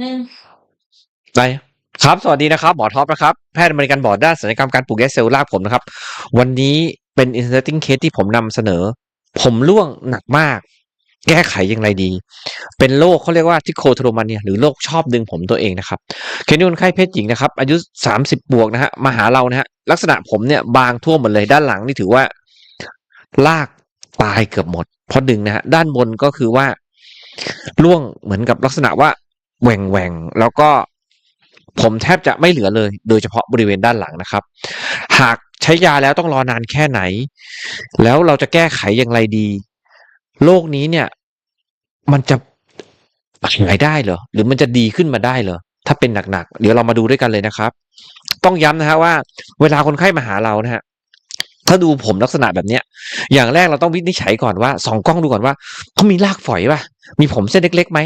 หนึ่งได้ครับ สวัสดีนะครับ หมอท็อปนะครับ แพทย์อเมริกันบอร์ดด้านศัลยกรรมการปลูกแยกเซลล์รากผมนะครับ วันนี้เป็น interesting case ที่ผมนำเสนอ ผมร่วงหนักมาก แก้ไขอย่างไรดี เป็นโรคเขาเรียกว่าทิโคโทรมาเนียหรือโรคชอบดึงผมตัวเองนะครับ เคสนี้คนไข้เพศหญิงนะครับ อายุ 30 บวกนะฮะ มาหาเรานะฮะ ลักษณะผมเนี่ยบางทั่วหมดเลย ด้านหลังนี่ถือว่า ลากตายเกือบหมด เพราะดึงนะฮะ ด้านบนก็คือว่าร่วงเหมือนกับลักษณะว่า แหว่งแหว่งแล้วก็ผมแทบจะไม่เหลือเลย โดยเฉพาะบริเวณด้านหลังนะครับ หากใช้ยาแล้วต้องรอนานแค่ไหน แล้วเราจะแก้ไขอย่างไรดี โรคนี้เนี่ย มันจะหายได้เหรอ หรือมันจะดีขึ้นมาได้เหรอ ถ้าเป็นหนักๆ เดี๋ยวเรามาดูด้วยกันเลยนะครับ ต้องย้ำนะฮะว่า เวลาคนไข้มาหาเรานะฮะ ถ้าดูผมลักษณะแบบเนี้ย อย่างแรกเราต้องวินิจฉัยก่อนว่าสองกล้องดูก่อนว่าเขามีรากฝอยป่ะ มีผมเส้นเล็กๆไหม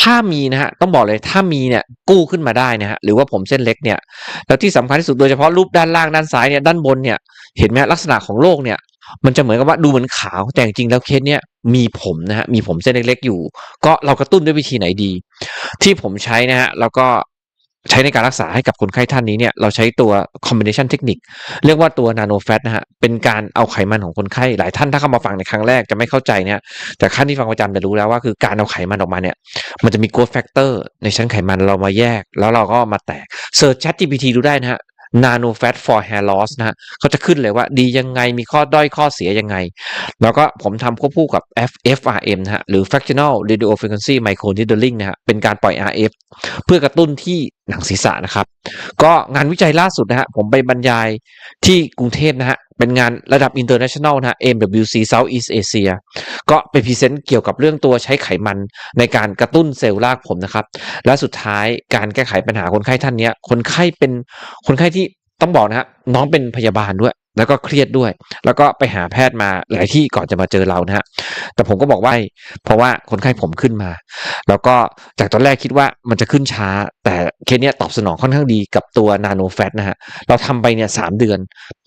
ถ้ามีนะฮะต้องบอกเลยถ้ามีเนี่ยกู้ขึ้นมาได้นะฮะหรือว่าผมเส้นเล็กเนี่ย แล้วที่สำคัญที่สุดโดยเฉพาะรูปด้านล่างด้านซ้ายเนี่ยด้านบนเนี่ยเห็นไหมลักษณะของโรคเนี่ย มันจะเหมือนกับว่าดูเหมือนขาวแต่จริงๆแล้วเคสเนี่ยมีผมนะฮะมีผมเส้นเล็กๆอยู่ ก็เรากระตุ้นด้วยวิธีไหนดี ที่ผมใช้นะฮะแล้วก็ ใช้ในการรักษาให้กับคนไข้ท่านนี้เนี่ยเราใช้ตัว combination เทคนิคเรียกว่าตัว nano fat นะฮะเป็นการเอาไขมันของคนไข้หลายท่านถ้าเข้ามาฟังในครั้งแรกจะไม่เข้าใจเนี่ยแต่ขั้นที่ฟังประจำจะรู้แล้วว่าคือการเอาไขมันออกมาเนี่ยมันจะมี growth factor ในชั้นไขมันเรามาแยก แล้วเราก็มาแตกเซิร์ช Chat GPT ดูได้นะฮะ nano fat for hair loss นะฮะเขาจะขึ้นเลยว่าดียังไงมีข้อด้อยข้อเสียยังไง แล้วก็ผมทำควบคู่กับ F FRM นะฮะหรือ fractional radio frequency micro needling นะฮะเป็นการปล่อย RF เพื่อกระตุ้นที่หนังศีรษะนะครับ ก็งานวิจัยล่าสุดนะฮะผมไปบรรยายที่กรุงเทพนะฮะ เป็นงานระดับ international นะฮะ MWC Southeast Asia ก็ไปพรีเซนต์เกี่ยวกับเรื่องตัวใช้ไขมันในการกระตุ้นเซลล์รากผมนะครับ และสุดท้ายการแก้ไขปัญหาคนไข้ท่านนี้คนไข้เป็นคนไข้ที่ต้องบอกนะฮะน้องเป็นพยาบาลด้วย แล้วก็เครียดด้วย แล้วก็ไปหาแพทย์มาหลายที่ก่อนจะมาเจอเรานะฮะแต่ผมก็บอกว่าเพราะว่าคนไข้ผมขึ้นมา แล้วก็จากตอนแรกคิดว่ามันจะขึ้นช้า แต่เคสเนี้ยตอบสนองค่อนข้างดีกับตัวนาโนแฟตนะฮะเราทำไปเนี่ยสามเดือน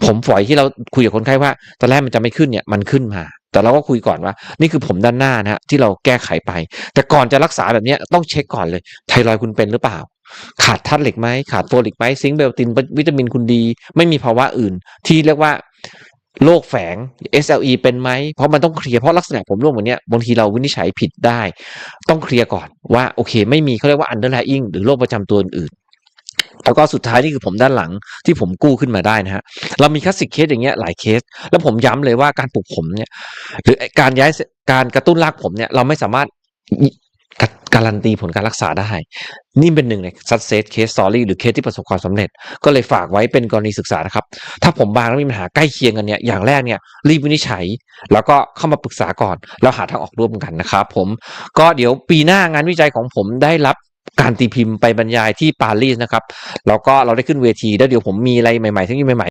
ผมฝอยที่เราคุยกับคนไข้ว่าตอนแรกมันจะไม่ขึ้นเนี่ยมันขึ้นมาแต่เราก็คุยก่อนว่า นี่คือผมด้านหน้านะฮะที่เราแก้ไขไป แต่ก่อนจะรักษาแบบนี้ต้องเช็คก่อนเลยไทรอยด์คุณเป็นหรือเปล่า ขาดธาตุเหล็กไหมขาดโฟลิกไหมซิงค์เบลตินวิตามินคุณดี ไม่มีภาวะอื่น ที่เรียกว่าโรคแฝง SLE เป็นไหม เพราะมันต้องเคลียร์ เพราะลักษณะผมร่วงแบบเนี้ยบางทีเราวินิจฉัยผิดได้ ต้องเคลียร์ก่อนว่า โอเค ไม่มีเขาเรียกว่า underlying หรือโรคประจำตัวอื่นแล้วก็สุดท้ายนี่คือผมด้านหลังที่ผมกู้ขึ้นมาได้นะฮะ เรามีคลาสสิกเคสอย่างเงี้ยหลายเคส แล้วผมย้ำเลยว่าการปลูกผมเนี่ย หรือการย้ายการกระตุ้นรากผมเนี่ยเราไม่สามารถ การันตีผลการรักษาได้ นี่เป็นหนึ่งใน success case story หรือเคสที่ประสบความสำเร็จ ก็เลยฝากไว้เป็นกรณีศึกษานะครับ ถ้าผมบางแล้วมีปัญหาใกล้เคียงกันเนี่ย อย่างแรกเนี่ยรีบวินิจฉัย แล้วก็เข้ามาปรึกษาก่อน แล้วหาทางออกร่วมกันนะครับผม ก็เดี๋ยวปีหน้างานวิจัยของผมได้รับการตีพิมพ์ไปบรรยายที่ปารีสนะครับ แล้วก็เราได้ขึ้นเวที แล้วเดี๋ยวผมมีอะไรใหม่ๆทั้งนี้ใหม่